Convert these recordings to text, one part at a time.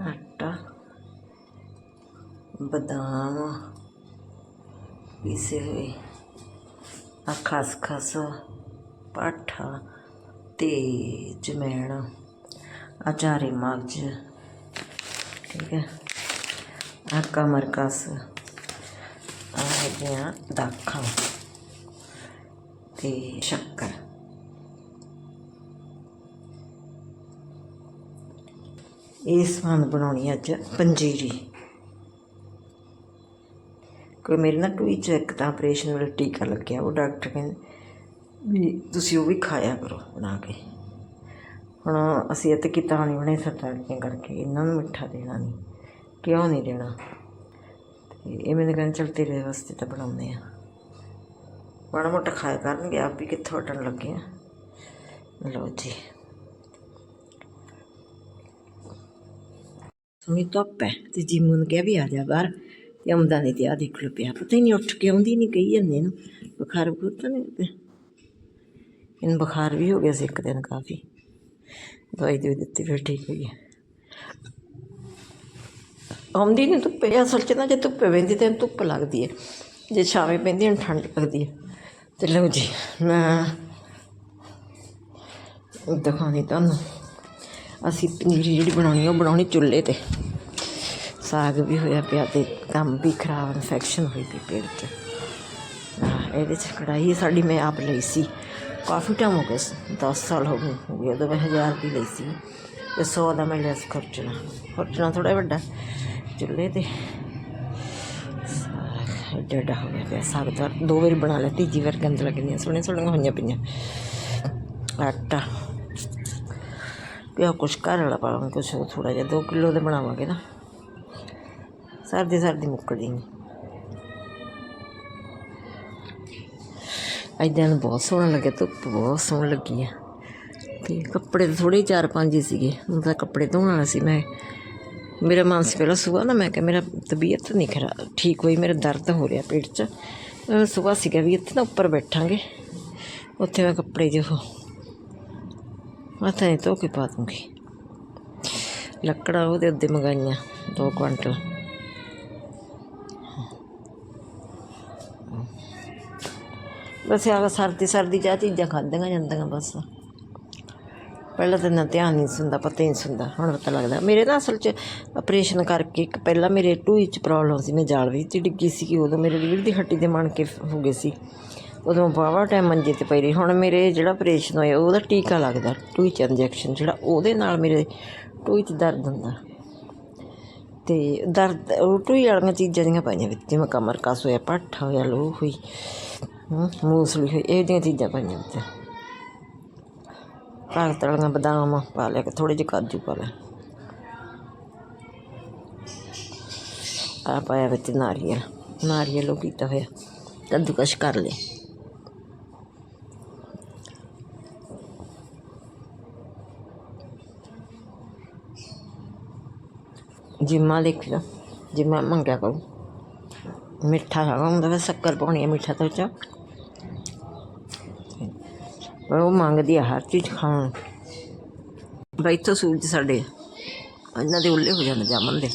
ਆਟਾ, ਬਦਾਮ, ਪੀਸੇ ਹੋਏ। ਆ ਖਸਖਸ ਪਾਠਾ ਤੇ ਜਮੈਣ ਅਚਾਰੇ ਮਗਜ, ਠੀਕ ਹੈ। ਆ ਕਮਰ ਕਸ। ਆ ਹੈਗੀਆਂ ਦਾਖਾਂ ਤੇ ਸ਼ੱਕਰ। ਇਹ ਸਮਾਨ ਬਣਾਉਣੀ ਅੱਜ ਪੰਜੀਰੀ। ਕੋਈ ਮੇਰੇ ਨਾਲ ਟੂਈ ਚ ਇੱਕ ਤਾਂ ਆਪਰੇਸ਼ਨ ਵਾਲਾ ਟੀਕਾ ਲੱਗਿਆ, ਉਹ ਡਾਕਟਰ ਕਹਿੰਦੇ ਵੀ ਤੁਸੀਂ ਉਹ ਵੀ ਖਾਇਆ ਕਰੋ ਬਣਾ ਕੇ। ਹੁਣ ਅਸੀਂ ਇਹ ਤੇ ਕੀਤਾ ਨਹੀਂ ਬਣੇ ਸਤਾੜੀਆਂ ਕਰਕੇ, ਇਹਨਾਂ ਨੂੰ ਮਿੱਠਾ ਦੇਣਾ ਨਹੀਂ, ਕਿਉਂ ਨਹੀਂ ਦੇਣਾ? ਤੇ ਇਹ ਮੈਨੂੰ ਕਹਿੰਦੇ ਚਲ ਤੇਰੇ ਵਾਸਤੇ ਤਾਂ ਬਣਾਉਂਦੇ ਆ। ਮਾੜਾ ਮੋਟਾ ਖਾਇਆ ਕਰਨਗੇ, ਆਪ ਵੀ ਕਿੱਥੋਂ ਹਟਣ ਲੱਗੇ ਆ। ਲਓ ਜੀ। ਸੋਹਣੀ ਧੁੱਪ ਹੈ ਤੇ ਜਿੰਮੂ ਨੂੰ ਕਿਹਾ ਵੀ ਆ ਜਾ ਬਾਹਰ ਤੇ ਆਉਂਦਾ ਨਹੀਂ ਤੇ ਆ ਦੇਖ ਲੋ ਪਿਆ ਪਤਾ ਹੀ ਨਹੀਂ ਉੱਠ ਕੇ ਆਉਂਦੀ ਨਹੀਂ ਕਹੀ ਜਾਂਦੇ ਨੂੰ ਬੁਖਾਰ ਬੁਖਾਰ ਤਾਂ ਨਹੀਂ ਤੇ ਇਹਨੂੰ ਬੁਖਾਰ ਵੀ ਹੋ ਗਿਆ ਸੀ ਇੱਕ ਦਿਨ ਕਾਫੀ ਦਵਾਈ ਦੇ ਦਿੱਤੀ ਫਿਰ ਠੀਕ ਹੋਈ ਹੈ ਆਉਂਦੀ ਨਹੀਂ ਧੁੱਪੇ ਅਸਲ 'ਚ ਨਾ ਜੇ ਧੁੱਪੇ ਪੈਂਦੀ ਤਾਂ ਇਹਨੂੰ ਧੁੱਪ ਲੱਗਦੀ ਹੈ ਜੇ ਛਾਵੇਂ ਪੈਂਦੀ ਇਹਨੂੰ ਠੰਡ ਲੱਗਦੀ ਹੈ ਤੇ ਲਓ ਜੀ ਮੈਂ ਦਿਖਾਉਂਦੀ ਤੁਹਾਨੂੰ ਅਸੀਂ ਪਨੀਰੀ ਜਿਹੜੀ ਬਣਾਉਣੀ ਉਹ ਬਣਾਉਣੀ ਚੁੱਲ੍ਹੇ ਤੇ ਸਾਗ ਵੀ ਹੋਇਆ ਪਿਆ ਤੇ ਕੰਮ ਵੀ ਖਰਾਬ ਇਨਫੈਕਸ਼ਨ ਹੋਈ ਪਈ ਪੇਟ 'ਚ। ਇਹਦੇ 'ਚ ਕੜਾਈ ਸਾਡੀ ਮੈਂ ਆਪ ਲਈ ਸੀ। ਕਾਫੀ ਟਾਈਮ ਹੋ ਗਿਆ ਸੀ 10 ਸਾਲ ਹੋ ਗਏ ਹੋ ਗਏ, ਉਦੋਂ ਮੈਂ 1000 ਦੀ ਲਈ ਸੀ। ਤੇ 100 ਦਾ ਮੈਂ ਲਿਆ ਸੀ ਖਰਚਣਾ। ਖਰਚਣਾ ਥੋੜਾ ਵੱਡਾ। ਚੁੱਲ੍ਹੇ ਤੇ ਸਾਗ ਹੋ ਗਿਆ ਸਾਗ ਤਾਂ ਦੋ ਵਾਰੀ ਬਣਾ ਲਿਆ, ਤੀਜੀ ਵਾਰ ਗੰਦ ਲੱਗਦੀਆਂ, ਸੋਹਣੀਆਂ ਸੋਹਣੀਆਂ ਹੋਈਆਂ ਪਈਆਂ। ਆਟਾ। ਪਿਆ ਕੁਛ ਘਰ ਵਾਲਾ ਪਾਵਾਂਗੇ, ਕੁਛ ਥੋੜਾ ਜਿਹਾ 2 ਕਿਲੋ ਦੇ ਬਣਾਵਾਂਗੇ ਨਾ। ਸਰਦੀ ਸਰਦੀ ਮੁੱਕ ਜਾਏਗੀ ਐਦਾਂ ਨੂੰ ਬਹੁਤ ਸੋਹਣਾ ਲੱਗਿਆ ਧੁੱਪ ਬਹੁਤ ਸੋਹਣੀ ਲੱਗੀ ਆ ਤੇ ਕੱਪੜੇ ਤਾਂ ਥੋੜੇ ਚਾਰ ਪੰਜ ਹੀ ਸੀਗੇ ਹੁਣ ਤਾਂ ਕੱਪੜੇ ਧੋਣ ਵਾਲਾ ਸੀ ਮੈਂ ਮੇਰਾ ਮਨ ਸੀ ਪਹਿਲਾਂ ਸੁਬਾਹ ਨਾ ਮੈਂ ਕਿਹਾ ਮੇਰਾ ਤਬੀਅਤ ਨਹੀਂ ਖਰਾਬ ਠੀਕ ਹੋਈ ਮੇਰਾ ਦਰਦ ਹੋ ਰਿਹਾ ਪੇਟ 'ਚ ਮੈਂ ਸੁਬਾਹ ਸੀਗਾ ਵੀ ਇੱਥੇ ਨਾ ਉੱਪਰ ਬੈਠਾਂਗੇ ਉੱਥੇ ਮੈਂ ਕੱਪੜੇ ਜਿਹੋ ਮਾਤਾ ਨੇ ਧੋ ਕੇ ਪਾ ਦੂੰਗੀ ਲੱਕੜਾਂ ਉਹਦੇ ਉੱਤੇ ਮੰਗਾਈਆਂ 2 ਕੁਆਂਟਲ ਬਸ ਆ ਸਰਦੀ ਸਰਦੀ ਚਾਹ ਚੀਜ਼ਾਂ ਖਾਧੀਆਂ ਜਾਂਦੀਆਂ ਬਸ। ਪਹਿਲਾਂ ਤਾਂ ਨਾ ਧਿਆਨ ਨਹੀਂ ਸੁਣਦਾ ਪਤਾ ਹੀ ਨਹੀਂ ਸੁਣਦਾ ਹੁਣ ਪਤਾ ਲੱਗਦਾ। ਮੇਰੇ ਨਾ ਅਸਲ 'ਚ ਆਪਰੇਸ਼ਨ ਕਰਕੇ ਇੱਕ ਪਹਿਲਾਂ ਮੇਰੇ ਟੂਈ 'ਚ ਪ੍ਰੋਬਲਮ ਸੀ, ਮੈਂ ਜਾਲ ਵਿੱਚ ਡਿੱਗੀ ਸੀ ਕਿ ਉਦੋਂ ਮੇਰੇ ਰੀੜ੍ਹ ਦੀ ਹੱਡੀ ਦੇ ਮਣ ਕੇ ਹੋ ਗਏ ਸੀ। ਉਦੋਂ ਵਾਹਵਾ ਟਾਈਮ ਮੰਜੇ ਤੇ ਪਈ ਰਹੀ। ਹੁਣ ਮੇਰੇ ਜਿਹੜਾ ਆਪਰੇਸ਼ਨ ਹੋਇਆ, ਉਹਦਾ ਟੀਕਾ ਲੱਗਦਾ ਟੂਈ 'ਚ ਇੰਜੈਕਸ਼ਨ ਜਿਹੜਾ ਉਹਦੇ ਨਾਲ ਮੇਰੇ ਟੂਈ 'ਚ ਦਰਦ ਹੁੰਦਾ। ਅਤੇ ਦਰਦ ਉਹ ਟੂਈ ਵਾਲੀਆਂ ਚੀਜ਼ਾਂ ਦੀਆਂ ਪਾਈਆਂ ਵਿੱਚ, ਜਿਵੇਂ ਕਮਰ ਕਸ ਹੋਇਆ, ਪੱਠਾ ਹੋਇਆ, ਲੋਹ ਹੋਈ ਮੂਸਲੀ ਹੋਈ, ਇਹ ਜਿਹੀਆਂ ਚੀਜ਼ਾਂ ਪਾਈਆਂ ਵਿੱਚ। ਤਾਕਤ ਵਾਲੀਆਂ ਬਦਾਮ ਪਾ ਲਿਆ ਥੋੜੇ ਜਿਹੇ ਕਾਜੂ ਪਾ ਲਿਆ। ਆ ਪਾਇਆ ਵਿੱਚ ਨਾਰੀਅਲ ਨਾਰੀਅਲ ਉਹ ਕੀਤਾ ਹੋਇਆ, ਕੱਦੂਕਸ਼ ਕਰ ਲਿਆ ਜਿੰਮਾ ਦੇਖ ਲਓ ਜਿੰਮਾ ਮੰਗਿਆ ਕਰੋ। ਮਿੱਠਾ ਹੈਗਾ ਹੁੰਦਾ ਵਾ ਸ਼ੱਕਰ ਪਾਉਣੀ ਹੈ ਮਿੱਠਾ ਤਾਂ ਚ। ਪਰ ਉਹ ਮੰਗਦੀ ਆ ਹਰ ਚੀਜ਼ ਖਾਣ। ਬਈ ਇੱਥੋਂ ਸੂਰਜ ਸਾਡੇ, ਇਹਨਾਂ ਦੇ ਉੱਲੇ ਹੋ ਜਾਂਦੇ ਜਾਮਨ ਦੇ।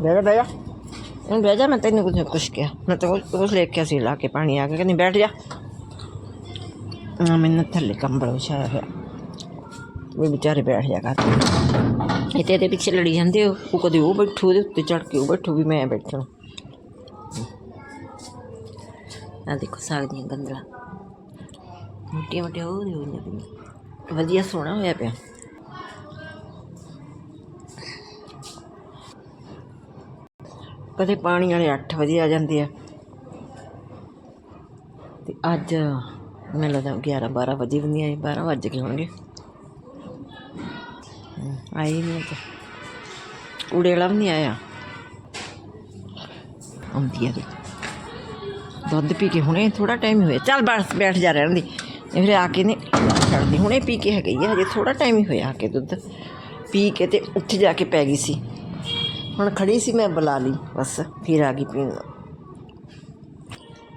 ਬੈਠ ਬੈਠ ਬਹਿ ਜਾ, ਮੈਂ ਤੈਨੂੰ ਕੁਝ ਕੁਛ ਕਿਹਾ ਮੈਂ ਤਾਂ ਕੁਛ ਲੈ ਕੇ ਸੀ, ਲਾ ਕੇ ਪਾਣੀ ਆ ਗਿਆ। ਕਹਿੰਦੀ ਬੈਠ ਜਾ। ਮੈਨੂੰ ਥੱਲੇ ਕੰਬਲ ਵਿਛਾਇਆ ਹੋਇਆ। ਉਹ ਵਿਚਾਰੇ ਬੈਠ ਜਾ ਕਰ ਇਹ ਤੇ ਇਹਦੇ ਪਿੱਛੇ ਲੜੀ ਜਾਂਦੇ ਹੋ ਉਹ ਕਦੇ ਉਹ ਬੈਠੂ, ਉਹਦੇ ਉੱਤੇ ਚੜ ਕੇ ਉਹ ਬੈਠੂ ਵੀ ਮੈਂ ਬੈਠਣਾ। ਆ ਦੇਖੋ, ਸਾਗ ਦੀਆਂ ਗੰਦਲਾਂ ਮੋਟੀਆਂ ਮੋਟੀਆਂ ਉਹ ਦੇ ਵਧੀਆ ਸੋਹਣਾ ਹੋਇਆ ਪਿਆ। ਕਦੇ ਪਾਣੀ ਵਾਲੇ 8 ਵਜੇ ਆ ਜਾਂਦੇ ਆ। ਤੇ ਅੱਜ ਮੈਨੂੰ ਲੱਗਦਾ 11 12 ਵਜੇ ਵੀ ਨਹੀਂ ਆਏ 12 ਵੱਜ ਗਏ ਹੋਣਗੇ। ਹਮ, ਨਹੀਂ ਤਾਂ ਕੂੜੇ ਵਾਲਾ ਵੀ ਨਹੀਂ ਆਇਆ। ਆਉਂਦੀ ਆ ਦੁੱਧ ਪੀ ਕੇ ਹੁਣੇ ਥੋੜਾ ਟਾਈਮ ਹੀ ਹੋਇਆ। ਚੱਲ ਬਸ ਬੈਠ ਜਾ ਰਹਿਣ ਦੀ। ਇਹ ਫਿਰ ਆ ਕੇ ਨੇ ਛੱਡਦੀ। ਹੁਣੇ ਪੀ ਕੇ ਹੈਗੀ ਆ ਹਜੇ ਥੋੜਾ ਟਾਈਮ ਹੀ ਹੋਇਆ ਆ ਕੇ ਦੁੱਧ। ਪੀ ਕੇ ਤੇ ਉੱਥੇ ਜਾ ਕੇ ਪੈ ਗਈ ਸੀ। ਹੁਣ ਖੜੀ ਸੀ ਮੈਂ ਬੁਲਾ ਲਈ ਬਸ ਫਿਰ ਆ ਗਈ ਪੀਣ।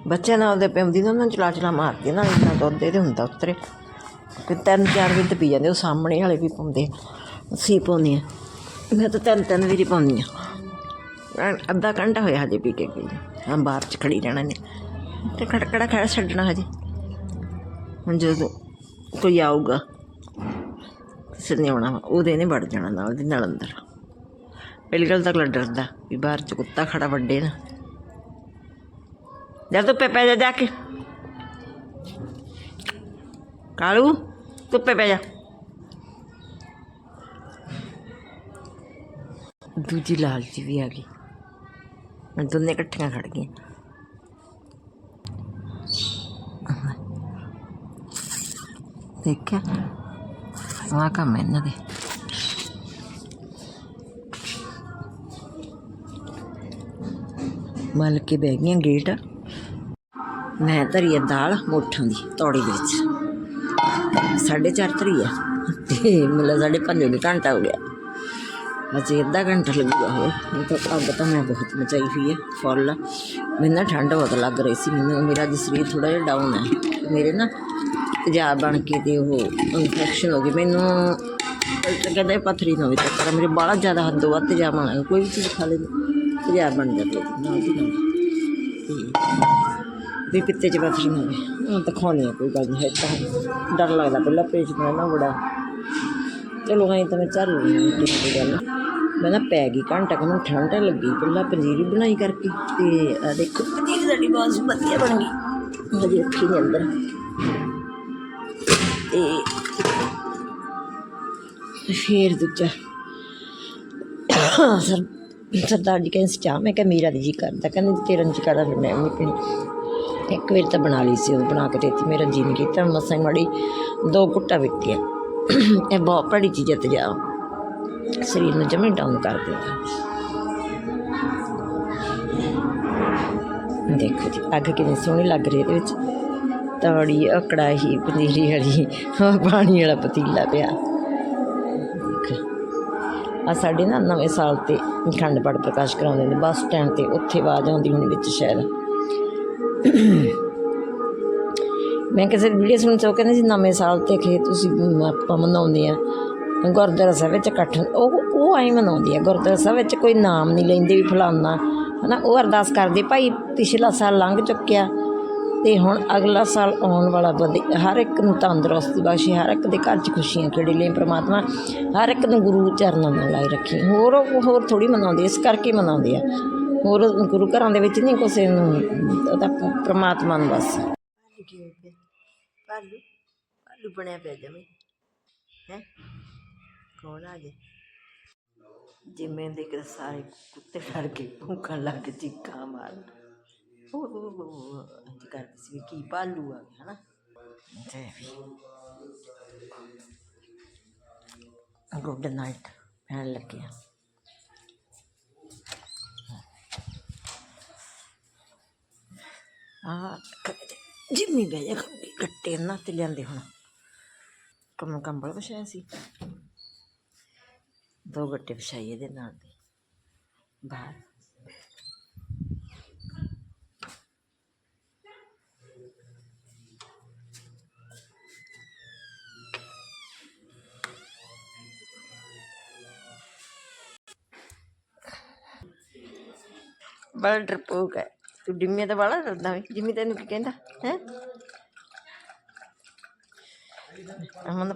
ਬੱਚਿਆਂ ਨਾਲ ਉਹਦੇ ਪਿਆਉਂਦੀ ਨਾ ਉਹਨਾਂ ਨੂੰ ਚਲਾ ਚਲਾ ਮਾਰਦੀ ਨਾ ਇੰਨਾ ਦੁੱਧ ਇਹਦੇ ਹੁੰਦਾ ਉਤਰੇ। ਕਿ ਤਿੰਨ ਚਾਰ ਵਿੱਚ ਪੀ ਜਾਂਦੇ ਉਹ ਸਾਹਮਣੇ ਵਾਲੇ ਵੀ ਪਾਉਂਦੇ ਸੀ ਪਾਉਂਦੇ ਆ। ਮੈਂ ਤਾਂ ਤਿੰਨ ਤਿੰਨ ਵੀ ਪਾਉਂਦੀ ਆ। ਅੱਧਾ ਘੰਟਾ ਹੋਇਆ ਹਜੇ ਪੀ ਕੇ ਗਈ। ਹਾਂ ਬਾਹਰ ਚ ਖੜੀ ਰਹਿਣਾ ਨੇ। ਤੇ ਖੜਕੜਾ ਖੜਾ ਛੱਡਣਾ ਹਜੇ। ਹੁਣ ਜਦੋਂ ਕੋਈ ਆਊਗਾ ਕਿਸੇ ਨੇ ਆਉਣਾ ਵਾ, ਉਹਦੇ ਨੇ ਵੜ ਜਾਣਾ ਨਾਲ ਦੀ ਨਾਲ ਅੰਦਰ। ਪਹਿਲੀ ਗੱਲ ਤਾਂ ਅਗਲਾ ਡਰਦਾ ਵੀ ਬਾਹਰ ਚ ਕੁੱਤਾ ਖੜਾ ਵੱਡੇ ਨਾ ਜਦ ਧੁੱਪੇ ਪੈ ਜਾ ਜਾ ਕੇ ਕਾਲੂ ਧੁੱਪੇ ਪੈ ਜਾ ਦੂਜੀ ਲਾਲ ਜੀ ਵੀ ਆ ਗਈ ਮੈਂ ਦੋਨੇ ਇਕੱਠੀਆਂ ਖੜ ਗਈਆਂ ਦੇਖਿਆ ਆਹ ਕੰਮ ਇਹਨਾਂ ਦੇ ਮਲ ਕੇ ਬਹਿ ਗਈਆਂ ਗੇਟ। ਮੈਂ ਧਰੀ ਆ ਦਾਲ ਮੋਠਾਂ ਦੀ ਤੌੜੀ ਦੇ ਵਿੱਚ। ਸਾਢੇ ਚਾਰ ਧਰੀ ਆ। ਤੇ ਮਤਲਬ ਸਾਢੇ ਪੰਜ ਹੋ ਘੰਟਾ ਹੋ ਗਿਆ। ਅਜੇ ਅੱਧਾ ਘੰਟਾ ਲੱਗੂਗਾ ਹੋਰ। ਨਹੀਂ ਤਾਂ ਅੱਗ ਤਾਂ ਮੈਂ ਬਹੁਤ ਮਚਾਈ ਹੋਈ ਹੈ ਫੁੱਲ। ਮੈਨੂੰ ਨਾ ਠੰਡ ਬਹੁਤ ਲੱਗ ਰਹੀ ਸੀ। ਮੈਨੂੰ ਮੇਰਾ ਸਰੀਰ ਥੋੜਾ ਜਿਹਾ ਡਾਊਨ ਹੈ ਮੇਰੇ ਨਾ ਤੇਜ਼ਾਬ ਬਣ ਕੇ ਤੇ ਉਹ ਇਨਫੈਕਸ਼ਨ ਹੋ ਗਈ। ਮੈਨੂੰ ਡਾਕਟਰ ਕਹਿੰਦਾ ਪਥਰੀ ਨਾ ਹੋਵੇ ਚੱਕਰ। ਮੇਰੇ ਬਾਹਲਾ ਜ਼ਿਆਦਾ ਹੱਦੋਂ ਵੱਧ ਤੇਜ਼ਾਬ ਬਣ ਕੋਈ ਵੀ ਚੀਜ਼ ਖਾ ਲੈ ਤੇਜ਼ਾਬ ਬਣ ਜਾਂਦੀ ਵੀ ਪਿੱਤੇ ਚ ਪਥਰੀ ਨਾ ਹੋਵੇ ਹੁਣ ਤਾਂ ਕੋਈ ਗੱਲ ਨਹੀਂ ਹੈ ਤਾਂ ਡਰ ਲੱਗਦਾ ਪਹਿਲਾਂ ਪੇਜ ਨਾ ਬੜਾ। ਚਲੋ, ਐਂ ਤਾਂ ਮੈਂ ਚੱਲ ਰਹੀ ਹਾਂ ਕਿਸੇ ਗੱਲ ਮੈਂ ਨਾ ਪੈ ਗਈ ਘੰਟਾ ਕੁ, ਮੈਨੂੰ ਠੰਡ ਲੱਗੀ, ਪਹਿਲਾਂ ਪੰਜੀਰੀ ਬਣਾਈ ਕਰਕੇ, ਤੇ ਆ ਦੇਖੋ, ਪਨੀਰੀ ਸਾਡੀ ਬਹੁਤ ਵਧੀਆ ਬਣ ਗਈ। ਹਜੇ ਰੱਖੀ ਨਹੀਂ ਅੰਦਰ। ਤੇ ਫੇਰ ਦੂਜਾ, ਸਰ ਸਰਦਾਰ ਜੀ ਕਹਿੰਦੇ ਸੀ, ਚਾਹ। ਮੈਂ ਕਿਹਾ, ਮੇਰਾ ਦੀ ਜੀ ਕਰਦਾ। ਕਹਿੰਦੇ, ਤੇਰਾ ਜੀ ਕਰਦਾ, ਫਿਰ ਮੈਂ ਵੀ ਪੀਣੀ। ਇੱਕ ਵਾਰ ਤਾਂ ਬਣਾ ਲਈ ਸੀ ਉਹ ਬਣਾ ਕੇ ਦੇਤੀ। ਮੇਰਾ ਜੀ ਨਹੀਂ ਕੀਤਾ। ਮਸਾਂ ਮਾੜੀ, ਦੋ ਘੁੱਟਾਂ ਪੀਤੀਆਂ ਇਹ ਬਹੁਤ ਬੜੀ ਚੀਜ਼ ਹੈ ਤੇ ਜਾ ਸਰੀਰ ਨੂੰ ਜਮੇ ਡਾਊਨ ਕਰ ਦਿੰਦਾ। ਦੇਖੋ ਜੀ, ਅੱਗ ਕਿੰਨੀ ਸੋਹਣੀ ਲੱਗ ਰਹੀ ਇਹਦੇ ਵਿੱਚ। ਤਾੜੀ ਅਕੜਾ ਹੀ ਪਨੀਰੀ ਵਾਲੀ, ਪਾਣੀ ਵਾਲਾ ਪਤੀਲਾ ਪਿਆ। ਆ ਸਾਡੇ ਨਾ ਨਵੇਂ ਸਾਲ ਤੇ ਅਖੰਡ ਪਾਠ ਪ੍ਰਕਾਸ਼ ਕਰਾਉਂਦੇ ਨੇ, ਬੱਸ ਸਟੈਂਡ ਤੇ ਉੱਥੇ ਆਵਾਜ਼ ਆਉਂਦੀ ਹੋਣੀ ਵਿੱਚ ਸ਼ਾਇਦ। ਮੈਂ ਕਿਸੇ ਦੀ ਵੀਡੀਓ ਸੁਣ ਚੋ ਕਹਿੰਦੇ ਸੀ ਨਵੇਂ ਸਾਲ ਤੇ ਖੇ ਤੁਸੀਂ ਆਪਾਂ ਮਨਾਉਂਦੇ ਆ। ਗੁਰਦੁਆਰਾ ਸਾਹਿਬ ਵਿੱਚ ਇਕੱਠ, ਉਹ ਉਹ ਐਂ ਮਨਾਉਂਦੀ ਆ, ਗੁਰਦੁਆਰਾ ਸਾਹਿਬ ਵਿੱਚ ਕੋਈ ਨਾਮ ਨਹੀਂ ਲੈਂਦੇ ਵੀ ਫਲਾਨਾ। ਹਨਾ, ਉਹ ਅਰਦਾਸ ਕਰਦੇ, ਭਾਈ ਪਿਛਲਾ ਸਾਲ ਲੰਘ ਚੁੱਕਿਆ ਤੇ ਹੁਣ ਅਗਲਾ ਸਾਲ ਆਉਣ ਵਾਲਾ ਵਧੇ ਹਰ ਇੱਕ ਨੂੰ ਤੰਦਰੁਸਤੀ ਬਖਸ਼ੇ, ਹਰ ਇੱਕ ਦੇ ਘਰ 'ਚ ਖੁਸ਼ੀਆਂ ਖੇੜੇ ਲਈ ਪ੍ਰਮਾਤਮਾ ਹਰ ਇੱਕ ਨੂੰ ਗੁਰੂ ਚਰਨਾਂ ਨਾਲ ਲਾਈ ਰੱਖੇ। ਹੋਰ ਹੋਰ ਥੋੜੀ ਮਨਾਉਂਦੇ, ਇਸ ਕਰਕੇ ਮਨਾਉਂਦੇ ਆ। ਹੋਰ ਗੁਰੂ ਘਰਾਂ ਦੇ ਵਿੱਚ ਨਹੀਂ ਕਿਸੇ ਨੂੰ, ਉਹ ਪ੍ਰਮਾਤਮਾ ਨੂੰ ਬਸ। ਪਾਲੂ ਪਾਲੂ ਬਣਿਆ ਪਿਆ ਜਮੇ। ਹੈ? ਕੌਣ ਆ ਜੇ ਜਿਵੇਂ ਦੇਖ ਸਾਰੇ ਕੁੱਤੇ ਡਰ ਕੇ ਭੂਖਣ ਲੱਗ ਚੀਕਾਂ ਮਾਰਨ। ਉਹ ਉਹ ਉਹ ਕਰਦੀ ਸੀ ਕੀ ਪਾਲੂ ਆ ਗਿਆ ਹਨਾ ਤੇ ਵੀ ਗੁੱਡ ਨਾਈਟ ਪੈਣ ਲੱਗਿਆ ਆ। ਜਿੰਮੀ ਬਹਿ ਜਾ ਖੰਡੀ ਗੱਟੇ ਨਾ ਤੇ ਲਿਆਂਦੇ ਹੁਣ। ਕੰਮ ਕੰਬਲ ਵਿਛਾਇਆ ਸੀ। ਦੋ ਗੱਟੇ ਵਿਛਾਈਏ ਇਹਦੇ ਨਾਲ ਦੇ। ਬਾਹਰ। ਬੜਾ ਡਰਪੋਕ ਹੈ ਤੂੰ ਡਿੰਮੇ ਤਾਂ ਬੜਾ ਡਰਦਾ ਵੇ ਜਿੰਮੀ ਤੈਨੂੰ ਕੀ ਕਹਿੰਦਾ ਹੈ ਅਮਨ